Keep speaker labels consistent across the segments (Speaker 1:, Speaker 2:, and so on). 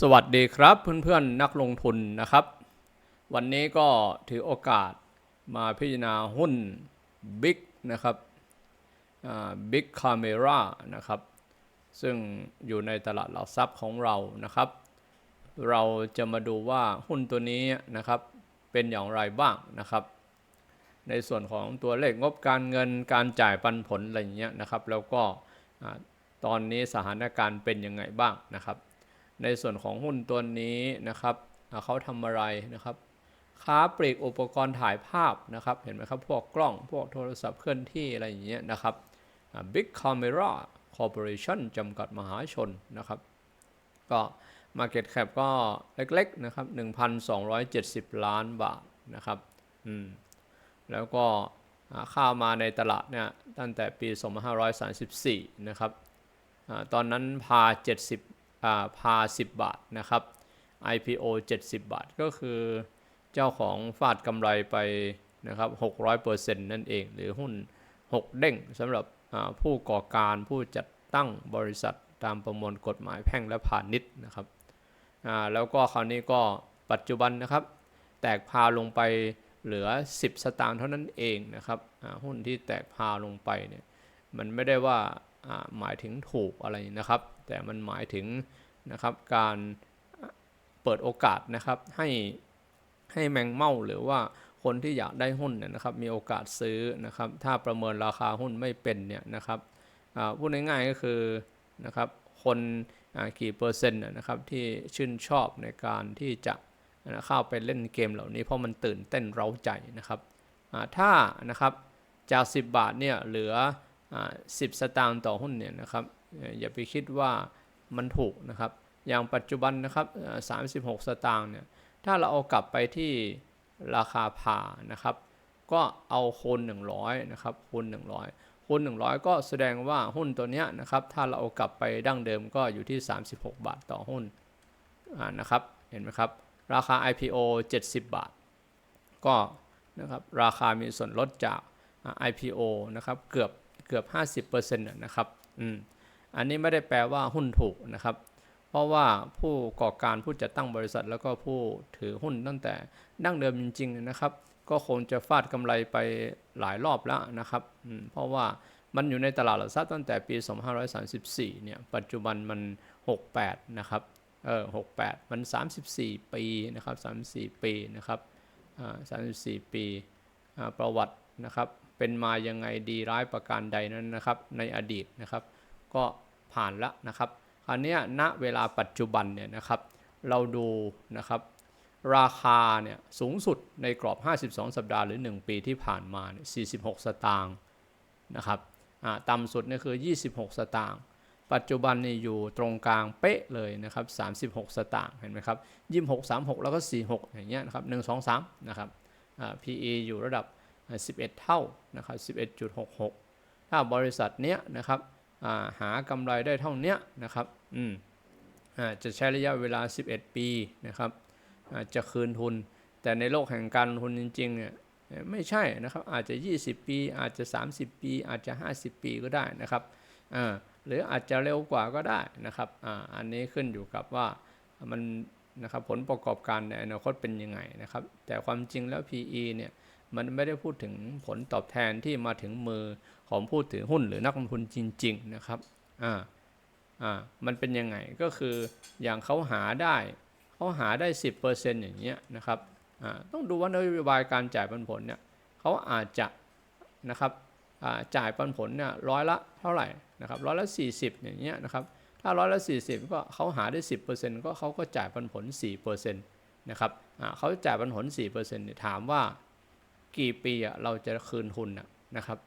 Speaker 1: สวัสดีครับเพื่อนๆนักลงทุนนะครับ วันนี้ก็ถือโอกาสมาพิจารณาหุ้น Big นะครับบิ๊กคาเมรานะครับ ซึ่งอยู่ในตลาดหลักทรัพย์ของเรานะครับ เราจะมาดูว่าหุ้นตัวนี้นะครับเป็นอย่างไรบ้างนะครับ ในส่วนของตัวเลขงบการเงินการจ่ายปันผลอะไรอย่างเงี้ยนะครับ แล้วก็ตอนนี้สถานการณ์เป็นยังไงบ้างนะครับ ในส่วนของหุ้นตัวนี้นะครับเขาทำอะไรนะครับ ค้าปลีกอุปกรณ์ถ่ายภาพนะครับ เห็นไหมครับ พวกกล้อง พวกโทรศัพท์เคลื่อนที่อะไรอย่างเงี้ยนะครับ Big Camera Corporation จำกัดมหาชนนะครับ ก็ Market Cap ก็เล็กๆนะครับ 1,270 ล้านบาทนะครับอืมแล้วก็เข้ามาในตลาดเนี่ยตั้งแต่ปี 2534 นะครับอตอนนั้นพา 70 พา 10 บาทนะครับ IPO 70 บาท ก็คือเจ้าของฟาดกำไรไปนะครับ600%นั่นเอง หรือหุ้น 6 เด้งสำหรับผู้ก่อการผู้จัดตั้งบริษัทตามประมวลกฎหมายแพ่งและพาณิชย์นะครับแล้วก็คราวนี้ก็ปัจจุบันนะครับ แตกพาลงไปเหลือ 10 สตางค์เท่านั้นเองนะครับหุ้นที่แตกพาลงไปเนี่ยมันไม่ได้ว่าหมายถึงถูกอะไรนะครับ แต่มันหมายถึงนะครับการเปิดโอกาสนะครับให้ให้แมงเม่าหรือว่าคนที่อยากได้หุ้นเนี่ยนะครับมีโอกาสซื้อนะครับถ้าประเมินราคาหุ้นไม่เป็นเนี่ยนะครับพูดง่ายๆก็คือนะครับคนกี่เปอร์เซ็นต์นะครับที่ชื่นชอบในการที่จะเข้าไปเล่นเกมเหล่านี้เพราะมันตื่นเต้นเร้าใจนะครับถ้านะครับจาก 10 บาทเนี่ยเหลือ 10 สตางค์ต่อหุ้นเนี่ยนะครับ อย่าไปคิดว่ามันถูกนะครับ อย่างปัจจุบันนะครับ36 สตางค์เนี่ย ถ้าเราเอากลับไปที่ราคาผ่านะครับ ก็เอาคูณ100นะครับคูณ100คูณ100 ก็แสดงว่าหุ้นตัวเนี้ยนะครับ ถ้าเราเอากลับไปดั้งเดิมก็อยู่ที่ 36 บาทต่อหุ้นนะครับ เห็นไหมครับ ราคา IPO 70 บาท ก็นะครับ ราคามีส่วนลดจากอ่า IPO นะครับ เกือบเกือบ 50%นะนะครับ อืม อันนี้ไม่ได้แปลว่าหุ้นถูกนะครับ เพราะว่าผู้ก่อการผู้จัดตั้งบริษัท แล้วก็ผู้ถือหุ้นตั้งแต่ดั้งเดิมจริงๆนะครับ ก็คงจะฟาดกำไรไปหลายรอบแล้วนะครับ เพราะว่ามันอยู่ในตลาดหลักทรัพย์ตั้งแต่ปี 2534 เนี่ย ปัจจุบันมัน 68 นะครับ เออ 68 มัน 34 ปีนะครับ 34 ปีนะครับ อ่า 34 ปี อ่า ประวัตินะครับ เป็นมายังไงดีร้ายประการใดนั้นนะครับ ในอดีตนะครับ ก็ ผ่านละนะครับคราวเนี้ณเวลาปัจจุบันเนี่ยนะครับเราดูนะครับราคาเนี่ยสูงสุดในกรอบ 52 สัปดาห์หรือ 1 ปีที่ผ่านมาเนี่ย46 สตางค์นะครับต่ำสุดเนี่ยคือ 26 สตางค์ปัจจุบันนี่อยู่ตรงกลางเป๊ะเลยนะครับ 36 สตางค์เห็นไหมครับ 26 36 แล้วก็ 46 อย่างเงี้ยนะครับ 1 2 3 นะครับ PE อยู่ระดับ 11 เท่านะครับ 11.66 ถ้าบริษัทเนี้ยนะครับ หากำไรได้เท่านี้นะครับอืมจะใช้ระยะเวลา 11 ปีนะครับจะคืนทุน แต่ในโลกแห่งการลงทุนจริงๆเนี่ยไม่ใช่นะครับอาจจะ 20 ปี อาจจะ 30 ปี อาจจะ 50 ปีก็ได้นะครับอ่าหรืออาจจะเร็วกว่าก็ได้นะครับอ่าอันนี้ขึ้นอยู่กับว่ามันนะครับผลประกอบการในอนาคตเป็นยังไงนะครับ แต่ความจริงแล้ว PE เนี่ย มันไม่ได้พูดถึงผลตอบแทนที่มาถึงมือของผู้ถือหุ้นหรือนักลงทุนจริง ๆ นะครับ อ่า อ่า มันเป็นยังไง ก็คืออย่างเขาหาได้ เขาหาได้ 10%อย่างเงี้ยนะครับ อ่า ต้องดูว่านโยบายการจ่ายปันผลเนี่ยเขาอาจจะนะครับ อ่า จ่ายปันผลเนี่ยร้อยละเท่าไหร่นะครับร้อยละ 40 อย่างเงี้ยนะครับ ถ้าร้อยละ 40 ก็เขาหาได้ 10%ก็เขาก็จ่ายปันผล 4%นะครับ อ่าเขาจ่ายปันผล 4%เนี่ยถามว่า กี่ปีอะเราจะคืนทุนนะครับ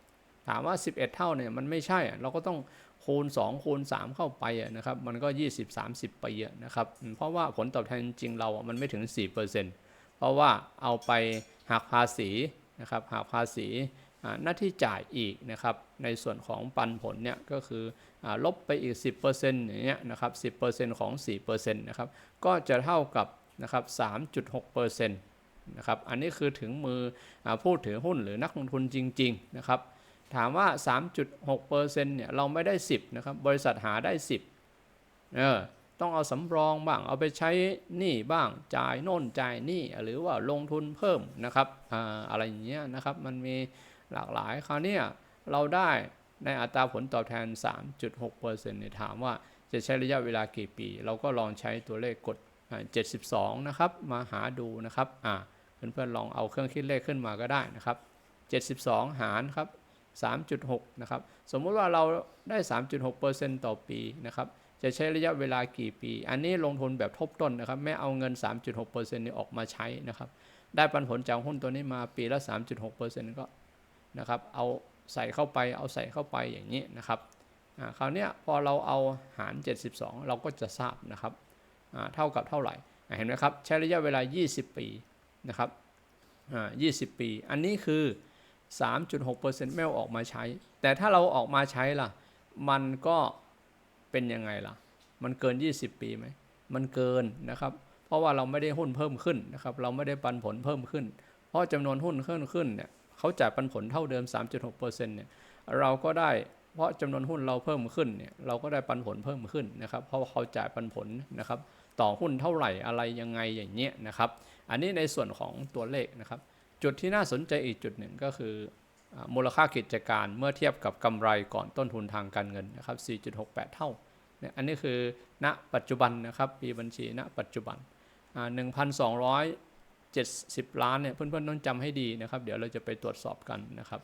Speaker 1: ถามว่า 11 เท่าเนี่ยมันไม่ใช่อะเราก็ต้องคูณ 2 คูณ 3 เข้าไปอะนะครับมันก็ 20-30 ปีอะนะครับเพราะว่าผลตอบแทนจริงเราอะมันไม่ถึง 4%เพราะว่าเอาไปหักภาษีนะครับหักภาษีหน้าที่จ่ายอีกนะครับในส่วนของปันผลเนี่ยก็คืออลบไปอีก 10%อย่างเงี้ยนะครับ10%ของ 4%นะครับก็จะเท่ากับนะครับ3.6%น นะครับ อันนี้คือถึงมือผู้ถือหุ้นหรือนักลงทุนจริง ๆ นะครับ ถามว่า 3.6%เนี่ยเราไม่ได้ 10 นะครับ บริษัทหาได้ 10เออต้องเอาสำรองบ้าง เอาไปใช้หนี้บ้าง จ่ายโน่นจ่ายนี่หรือว่าลงทุนเพิ่มนะครับอ่าอะไรอย่างเงี้ยนะครับ มันมีหลากหลายคราวนี้เราได้ในอัตราผลตอบแทน 3.6%เนี่ยถามว่าจะใช้ระยะเวลากี่ปี เราก็ลองใช้ตัวเลขกด 72 นะครับ มาหาดูนะครับ อ่า เพื่อนๆลองเอาเครื่องคิดเลขขึ้นมาก็ได้นะครับ 72 หารครับ 3.6 นะครับ สมมุติว่าเราได้ 3.6%ต่อปีนะครับ จะใช้ระยะเวลากี่ปี อันนี้ลงทุนแบบทบต้นนะครับ ไม่เอาเงิน 3.6%นี้ออกมาใช้นะครับ ได้ปันผลจากหุ้นตัวนี้มาปีละ 3.6%ก็นะครับเอาใส่เข้าไปเอาใส่เข้าไปอย่างนี้นะครับอ่าคราวนี้พอเราเอาหาร 72 เราก็จะทราบนะครับอ่าเท่ากับเท่าไหร่ เห็นไหมครับ ใช้ระยะเวลา 20 ปี นะครับอ่า20ปี อันนี้คือ 3.6%ไม่เอาออกมาใช้ แต่ถ้าเราออกมาใช้ล่ะ มันก็เป็นยังไงล่ะ มันเกิน 20 ปีไหม มันเกินนะครับ เพราะว่าเราไม่ได้หุ้นเพิ่มขึ้นนะครับ เราไม่ได้ปันผลเพิ่มขึ้น เพราะจำนวนหุ้นขึ้นขึ้นเนี่ยเขาจ่ายปันผลเท่าเดิม 3.6%เนี่ย เราก็ได้ เพราะจำนวนหุ้นเราเพิ่มขึ้นเนี่ย เราก็ได้ปันผลเพิ่มขึ้นนะครับ เพราะเขาจ่ายปันผลนะครับ ต่อหุ้นเท่าไหร่อะไรยังไงอย่างเงี้ยนะครับ อันนี้ในส่วนของตัวเลขนะครับ จุดที่น่าสนใจอีกจุดหนึ่งก็คืออมูลค่ากิจการเมื่อเทียบกับกำไรก่อนต้นทุนทางการเงินนะครับ 4.68 เท่าเนี่ยอันนี้คือณปัจจุบันนะครับปีบัญชีณปัจจุบันอ่า1,270 ล้านเนี่ยเพื่อนๆต้องจำให้ดีนะครับ เดี๋ยวเราจะไปตรวจสอบกันนะครับ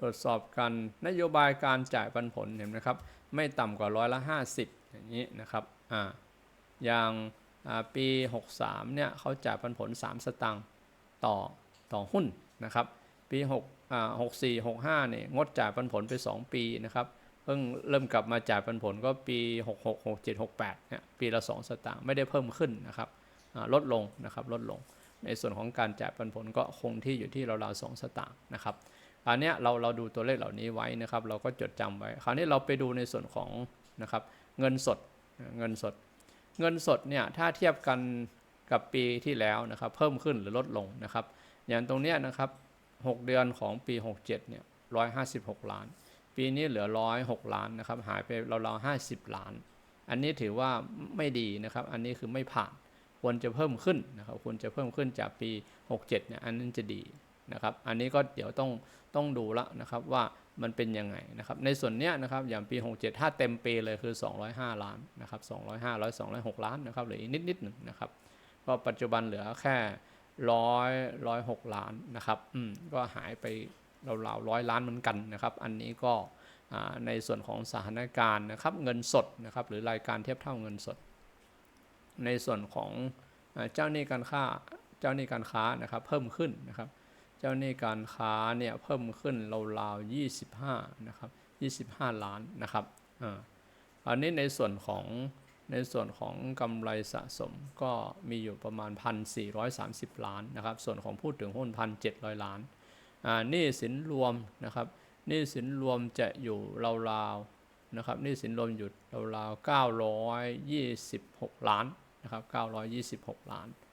Speaker 1: ตรวจสอบกันนโยบายการจ่ายปันผลเห็นไหมครับ ไม่ต่ำกว่าร้อยละ 50 อย่างนี้นะครับออย่าง ปี 63เนี่ยเขาจ่ายปันผล 3 สตางค์ต่อต่อหุ้นนะครับปี6อ่า64 65เนี่ยงดจ่ายปันผลไป 2 ปีนะครับเพิ่งเริ่มกลับมาจ่ายปันผลก็ปี 66 67 68เนี่ยปีละ 2 สตางค์ไม่ได้เพิ่มขึ้นนะครับลดลงนะครับลดลง ในส่วนของการจ่ายปันผลก็คงที่อยู่ที่ราวๆ2สตางค์นะครับคราวเนี้ยเราเราดูตัวเลขเหล่านี้ไว้นะครับ เราก็จดจำไว้ คราวนี้เราไปดูในส่วนของนะครับเงินสดเงินสด เงินสดเนี่ยถ้าเทียบกันกับปีที่แล้วนะครับ เพิ่มขึ้นหรือลดลงนะครับ อย่างตรงเนี้ยนะครับ 6 เดือนของปี 67เนี่ย156 ล้าน ปีนี้เหลือ 106 ล้านนะครับ หายไปราวๆ50 ล้าน อันนี้ถือว่าไม่ดีนะครับ อันนี้คือไม่ผ่านควรจะเพิ่มขึ้นนะครับควรจะเพิ่มขึ้นจากปี 67เนี่ยอันนั้นจะดี นะครับ อันนี้ก็เดี๋ยวต้องต้องดูละนะครับว่ามันเป็นยังไงนะครับ ในส่วนเนี้ยนะครับอย่างปี 67 ถ้าเต็มปีเลยคือ 205 ล้านนะครับ205 100 206 ล้านนะครับหลืออีกนิดนิดหนึ่งนะครับก็ปัจจุบันเหลือแค่ร้อยร้อยหกล้านนะครับอืมก็หายไปราวๆร้อยล้านเหมือนกันนะครับ อันนี้ก็ในส่วนของสถานการณ์นะครับเงินสดนะครับหรือรายการเทียบเท่าเงินสด ในส่วนของอเจ้าหนี้การค้าเจ้าหนี้การค้านะครับเพิ่มขึ้นนะครับ เจ้าหนี้การค้าเนี่ยเพิ่มขึ้นราวๆ25นะครับ25 ล้านนะครับอ่าอันนี้ในส่วนของในส่วนของกำไรสะสมก็มีอยู่ประมาณ 1,430 ล้านนะครับ ส่วนของพูดถึงหุ้น 1,700 ล้านอ่านี้สินรวมนะครับนี้สินรวมจะอยู่ราวๆนะครับนี้สินรวมอยู่ราวๆ926 ล้านนะครับ926 ล้านอ่า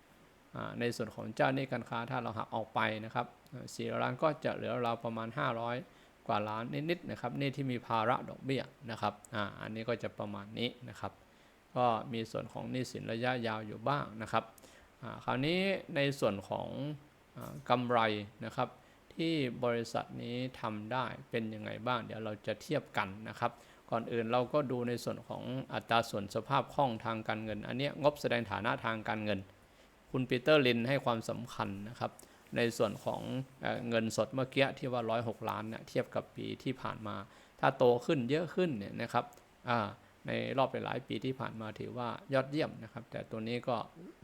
Speaker 1: ในส่วนของเจ้าหนี้การค้าถ้าเราหักออกไปนะครับสี่ล้านก็จะเหลือเราประมาณ 500 กว่าล้านนิดๆนะครับนี่ที่มีภาระดอกเบี้ยนะครับออันนี้ก็จะประมาณนี้นะครับ ก็มีส่วนของหนี้สินระยะยาวอยู่บ้างนะครับคราวนี้ในส่วนของอกำไรนะครับ ที่บริษัทนี้ทำได้เป็นยังไงบ้าง เดี๋ยวเราจะเทียบกันนะครับ ก่อนอื่นเราก็ดูในส่วนของอัตราส่วนสภาพคล่องทางการเงิน อันนี้งบแสดงฐานะทางการเงิน คุณปีเตอร์ลินให้ความสำคัญนะครับ ในส่วนของเอเงินสดเมื่อกี้ที่ว่า 106 ล้านเนี่ยเทียบกับปีที่ผ่านมา ถ้าโตขึ้นเยอะขึ้นเนี่ยนะครับในรอบหลายปีที่ผ่านมาถือว่ายอดเยี่ยมนะครับ แต่ตัวนี้ก็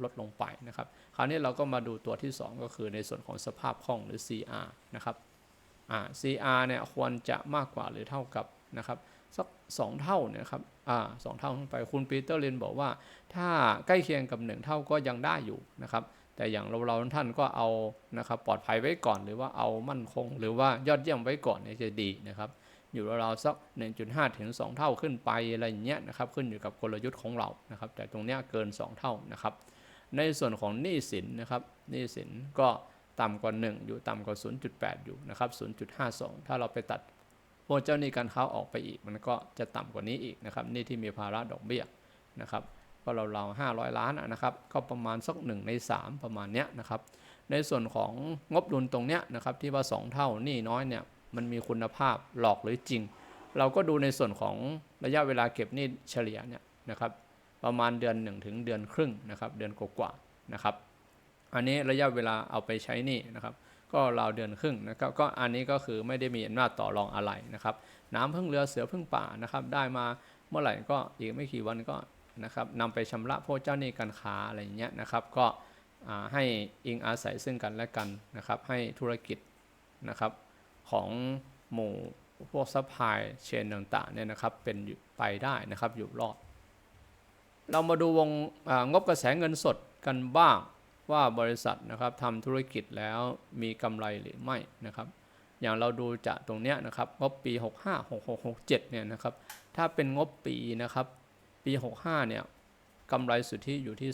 Speaker 1: ลดลงไปนะครับ คราวนี้เราก็มาดูตัวที่ 2 ก็คือในส่วนของสภาพคล่องหรือ CR นะครับ CR เนี่ยควรจะมากกว่าหรือเท่ากับนะครับ สักสองเท่าเนี่ยครับอ่าสองเท่าขึ้นไปคุณปีเตอร์เลนบอกว่า ถ้าใกล้เคียงกับหนึ่งเท่าก็ยังได้อยู่นะครับ แต่อย่างเราเราท่านก็เอานะครับปลอดภัยไว้ก่อน หรือว่าเอามั่นคง หรือว่ายอดเยี่ยมไว้ก่อนเนี่ยจะดีนะครับอยู่ราวๆสัก 1.5 ถึง 2 เท่าขึ้นไปอะไรอย่างเงี้ยนะครับขึ้นอยู่กับกลยุทธ์ของเรานะครับ แต่ตรงเนี้ยเกิน 2 เท่านะครับ ในส่วนของหนี้สินนะครับหนี้สินก็ต่ำกว่า 1 อยู่ต่ำกว่า 0.8 อยู่นะครับ 0.52 ถ้าเราไปตัด พวกเจ้าหนี้การค้าออกไปอีก มันก็จะต่ำกว่านี้อีกนะครับนี่ที่มีภาระดอกเบี้ยนะครับก็เราเราห้าร้อยล้านนะครับ ก็ประมาณสักหนึ่งในสามประมาณเนี้ยนะครับ ในส่วนของงบดุลตรงเนี้ยนะครับที่ว่า 2 เท่านี้น้อยเนี่ยมันมีคุณภาพหลอกหรือจริง เราก็ดูในส่วนของระยะเวลาเก็บนี้เฉลี่ยเนี่ยนะครับประมาณเดือนหนึ่งถึงเดือนครึ่งนะครับเดือนกว่าๆนะครับ อันนี้ระยะเวลาเอาไปใช้นี้นะครับ ก็ราวเดือนครึ่งนะครับก็อันนี้ก็คือไม่ได้มีอำนาจต่อรองอะไรนะครับ น้ำพึ่งเรือเสือพึ่งป่านะครับ ได้มาเมื่อไหร่ก็อีกไม่กี่วันก็นะครับนำไปชำระพวกเจ้าหนี้การค้าอะไรอย่างเงี้ยนะครับ ก็ให้อิงอาศัยซึ่งกันและกันนะครับ ให้ธุรกิจนะครับของหมู่พวกซัพพลายเชนต่างๆเนี่ยนะครับเป็นไปได้นะครับอยู่รอด เรามาดูวงงบกระแสเงินสดกันบ้าง ว่าบริษัทนะครับทำธุรกิจแล้วมีกำไรหรือไม่นะครับ อย่างเราดูจากตรงเนี้ยนะครับงบปี 65 66 67เนี่ยนะครับ ถ้าเป็นงบปีนะครับ ปี 65เนี่ยกำไรสุทธิอยู่ที่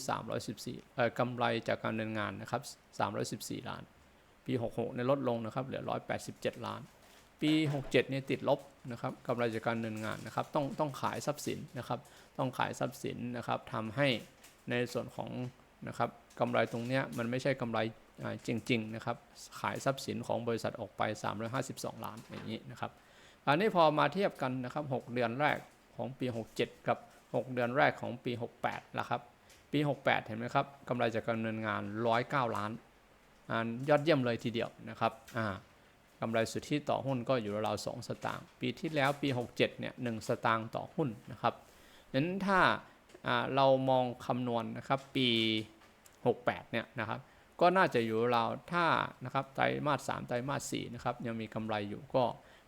Speaker 1: 314เอ่อกำไรจากการดำเนินงานนะครับ 314 ล้าน ปี 66เนี่ยลดลงนะครับเหลือ 187 ล้าน ปี 67เนี่ยติดลบนะครับกำไรจากการดำเนินงานนะครับ ต้องต้องขายทรัพย์สินนะครับ ต้องขายทรัพย์สินนะครับทำให้ในส่วนของนะครับ กำไรตรงเนี้ยมันไม่ใช่กำไรจริงๆนะครับขายทรัพย์สินของบริษัทออกไป 352 ล้านอย่างนี้นะครับอันนี้พอมาเทียบกันนะครับ 6 เดือนแรกของปี 67 กับ 6 เดือนแรกของปี 68แล้วครับปี 68 เห็นไหมครับกำไรจากการดำเนินงาน 109 ล้านอ่ายอดเยี่ยมเลยทีเดียวนะครับอ่ากำไรสุทธิต่อหุ้นก็อยู่ราวๆ2สตางค์ปีที่แล้วปี 67 เนี่ย 1 สตางค์ต่อหุ้นนะครับนั้นถ้าอ่าเรามองคำนวณนะครับปี 68เนี่ยนะครับก็น่าจะอยู่ราวถ้านะครับไตรมาส3ไตรมาส4นะครับยังมีกำไรอยู่ก็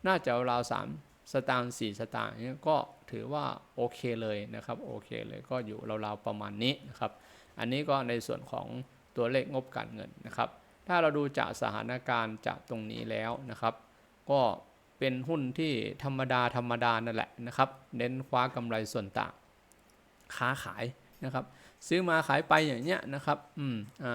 Speaker 1: น่าจะราว3สตางค์4สตางค์เนี่ยก็ถือว่าโอเคเลยนะครับโอเคเลยก็อยู่ราวๆประมาณนี้นะครับอันนี้ก็ในส่วนของตัวเลขงบการเงินนะครับ ถ้าเราดูจากสถานการณ์จากตรงนี้แล้วนะครับ ก็เป็นหุ้นที่ธรรมดาธรรมดานั่นแหละนะครับ เน้นคว้ากำไรส่วนต่าง ค้าขายนะครับ ซื้อมาขายไปอย่างเนี้ยนะครับอืมอ่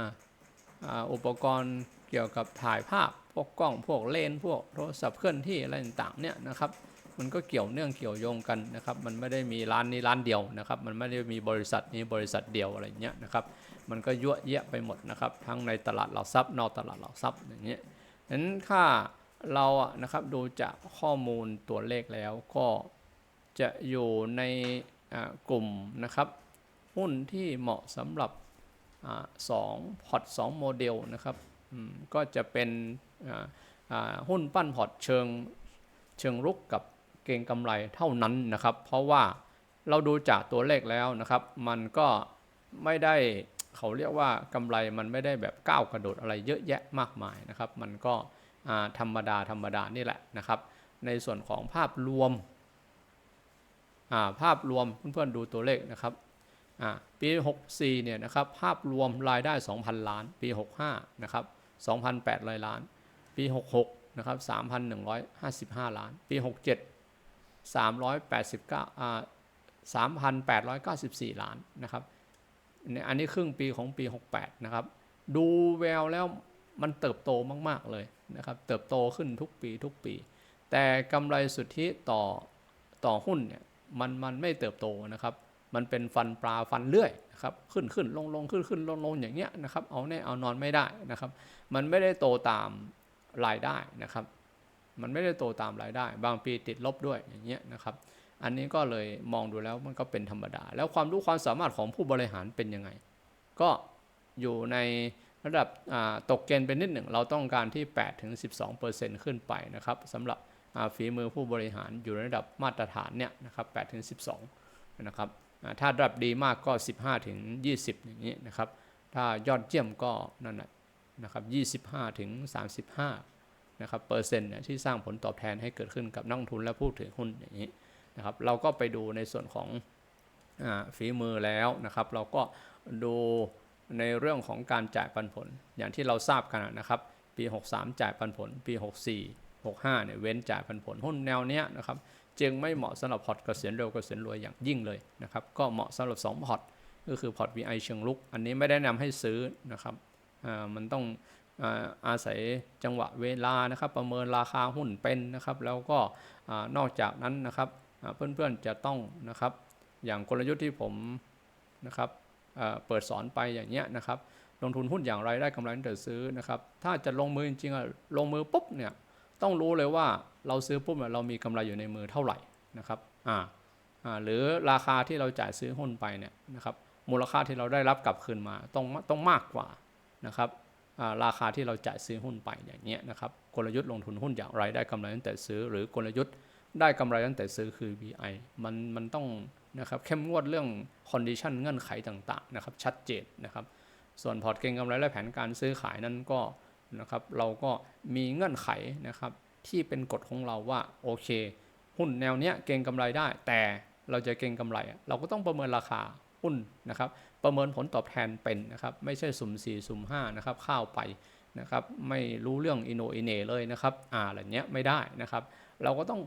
Speaker 1: าอุปกรณ์เกี่ยวกับถ่ายภาพพวกกล้องพวกเลนพวกโทรศัพท์เคลื่อนที่อะไรต่างๆเนี่ยนะครับมันก็เกี่ยวเนื่องเกี่ยวโยงกันนะครับ มันไม่ได้มีร้านนี้ร้านเดียวนะครับ มันไม่ได้มีบริษัทนี้บริษัทเดียวอะไรเงี้ยนะครับ มันก็ยั่วเยะไปหมดนะครับ ทั้งในตลาดหลักทรัพย์นอกตลาดหลักทรัพย์อย่างเงี้ยนั้นถ้าเราอะนะครับดูจากข้อมูลตัวเลขแล้วก็จะอยู่ในกลุ่มนะครับ หุ้นที่เหมาะสำหรับอสองพอร์ตสองโมเดลนะครับก็จะเป็นหุ้นปั้นพอร์ตเชิงเชิงรุกกับเก่งกำไรเท่านั้นนะครับ เพราะว่าเราดูจากตัวเลขแล้วนะครับ มันก็ไม่ได้เขาเรียกว่ากำไรมันไม่ได้แบบก้าวกระโดดอะไรเยอะแยะมากมายนะครับ มันก็ธรรมดาธรรมดานี่แหละนะครับ ในส่วนของภาพรวมภาพรวมเพื่อนๆดูตัวเลขนะครับ ปี 64เนี่ยนะครับภาพรวมรายได้ 2,000 ล้าน ปี 65นะครับ2,800 ล้าน ปี 66นะครับ3,155 ล้าน ปี 67 389อ่า3,894 ล้านนะครับเนี่ยอันนี้ครึ่งปีของปี 68นะครับดูแววแล้วมันเติบโตมาก ๆ เลยนะครับ เติบโตขึ้นทุกปีทุกปี แต่กำไรสุทธิต่อต่อหุ้นเนี่ยมันมันไม่เติบโตนะครับ มันเป็นฟันปลาฟันเลื่อยนะครับขึ้นขึ้นลงลงขึ้นขึ้นลงลงอย่างเงี้ยนะครับเอาแน่เอานอนไม่ได้นะครับ มันไม่ได้โตตามรายได้นะครับ มันไม่ได้โตตามรายได้ บางปีติดลบด้วยอย่างเงี้ยนะครับ อันนี้ก็เลยมองดูแล้วมันก็เป็นธรรมดา แล้วความรู้ความสามารถของผู้บริหารเป็นยังไง ก็อยู่ในระดับตกเกณฑ์เป็นนิดหนึ่ง เราต้องการที่ 8 ถึง 12 ขึ้นไปนะครับสำหรับฝีมือผู้บริหารอยู่ในระดับมาตรฐานเนี่ยนะครับ8ถึง 12 นะครับ ถ้าระดับดีมากก็ 15 ถึง 20 อย่างนี้นะครับ ถ้ายอดเยี่ยมก็นั่นแหละนะครับ25 ถึง 35 นะครับเปอร์เซ็นต์เนี่ยที่สร้างผลตอบแทนให้เกิดขึ้นกับนักทุนและผู้ถือหุ้นอย่างนี้นะครับ เราก็ไปดูในส่วนของอฝีมือแล้วนะครับ เราก็ดูในเรื่องของการจ่ายปันผล อย่างที่เราทราบกันนะครับ ปี 63 จ่ายปันผล ปี 64 65เนี่ยเว้นจ่ายปันผลหุ้นแนวเนี้ยนะครับ จึงไม่เหมาะสำหรับพอร์ตเกษียณเร็วเกษียณรวยอย่างยิ่งเลยนะครับก็เหมาะสำหรับ2พอร์ตก็คือพอร์ต VI เชิงลุก อันนี้ไม่ได้แนะนำให้ซื้อนะครับมันต้องอาศัยจังหวะเวลานะครับ ประเมินราคาหุ้นเป็นนะครับ แล้วก็อนอกจากนั้นนะครับเพื่อนๆจะต้องนะครับอย่างกลยุทธ์ที่ผมนะครับเปิดสอนไปอย่างเงี้ยนะครับ ลงทุนหุ้นอย่างไรได้กำไรตั้งแต่ซื้อนะครับ ถ้าจะลงมือจริงๆลงมือปุ๊บเนี่ย ต้องรู้เลยว่าเราซื้อปุ๊บเรามีกำไรอยู่ในมือเท่าไหร่นะครับอ่าอ่าหรือราคาที่เราจ่ายซื้อหุ้นไปเนี่ยนะครับมูลค่าที่เราได้รับกลับคืนมาต้องต้องมากกว่านะครับอ่าราคาที่เราจ่ายซื้อหุ้นไปอย่างเงี้ยนะครับกลยุทธ์ลงทุนหุ้นอย่างไรได้กำไรตั้งแต่ซื้อ หรือกลยุทธ์ได้กำไรตั้งแต่ซื้อคือ VI มันมันต้องนะครับเข้มงวดเรื่อง condition เงื่อนไขต่างๆนะครับชัดเจนนะครับส่วนพอร์ตเก็งกำไรและแผนการซื้อขายนั้นก็ นะครับ เราก็มีเงื่อนไขนะครับที่เป็นกฎของเราว่าโอเค หุ้นแนวเนี้ยเก็งกำไรได้ แต่เราจะเก็งกำไร เราก็ต้องประเมินราคาหุ้นนะครับ ประเมินผลตอบแทนเป็นนะครับ ไม่ใช่สุ่ม 4 สุ่ม5นะครับเข้าวไปนะครับไม่รู้เรื่องอินโนอินเนเลยนะครับอ่าอะไรเนี้ยไม่ได้นะครับ เราก็ต้อง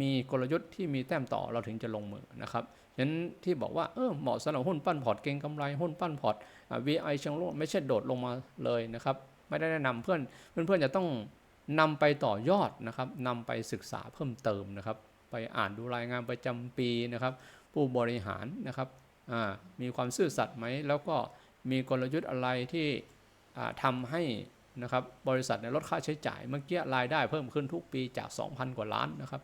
Speaker 1: มีกลยุทธ์ที่มีแต้มต่อเราถึงจะลงมือนะครับฉะนั้นที่บอกว่าเออเหมาะสำหรับหุ้นปั้นพอร์ตเก็งกำไรหุ้นปั้นพอร์ต VI เชิงโลกไม่ใช่โดดลงมาเลยนะครับ ไม่ได้แนะนำเพื่อนเพื่อนๆจะต้องนำไปต่อยอดนะครับนำไปศึกษาเพิ่มเติมนะครับ ไปอ่านดูรายงานประจำปีนะครับ ผู้บริหารนะครับมีความซื่อสัตย์ไหมแล้วก็มีกลยุทธ์อะไรที่อ่าทำให้นะครับบริษัทในลดค่าใช้จ่ายเมื่อกี้รายได้เพิ่มขึ้นทุกปีจาก 2,000 กว่าล้านนะครับ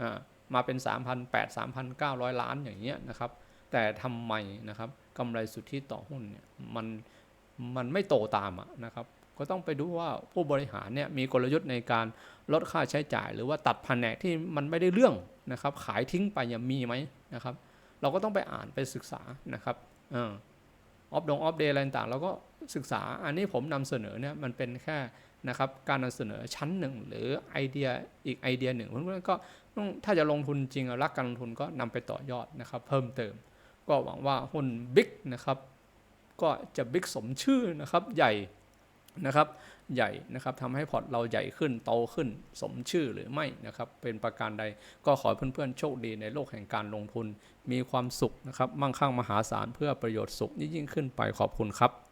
Speaker 1: อ่ามาเป็น 3,800 3,900 ล้านอย่างเงี้ยนะครับ แต่ทำไมนะครับกำไรสุทธิต่อหุ้นเนี่ยมันมันไม่โตตามะนะครับ ก็ต้องไปดูว่าผู้บริหารเนี่ยมีกลยุทธ์ในการลดค่าใช้จ่าย หรือว่าตัดแผนกที่มันไม่ได้เรื่องนะครับ ขายทิ้งไปยังมีไหมนะครับ เราก็ต้องไปอ่านไปศึกษานะครับออฟดงออฟเดย์อะไรต่างเราก็ศึกษาอันนี้ผมนำเสนอเนี่ยมันเป็นแค่นะครับการนำเสนอชั้นหนึ่งหรือไอเดียอีกไอเดียหนึ่งเพื่อนๆก็ต้องถ้าจะลงทุนจริงอะรักการลงทุนก็นำไปต่อยอดนะครับ เพิ่มเติม ก็หวังว่าหุ้นบิ๊กนะครับก็จะบิ๊กสมชื่อนะครับใหญ่ นะครับใหญ่นะครับทำให้พอร์ตเราใหญ่ขึ้นโตขึ้นสมชื่อหรือไม่นะครับเป็นประการใดก็ขอให้เพื่อนๆโชคดีในโลกแห่งการลงทุน มีความสุขนะครับมั่งคั่งมหาศาลเพื่อประโยชน์สุขยิ่งขึ้นไปขอบคุณครับ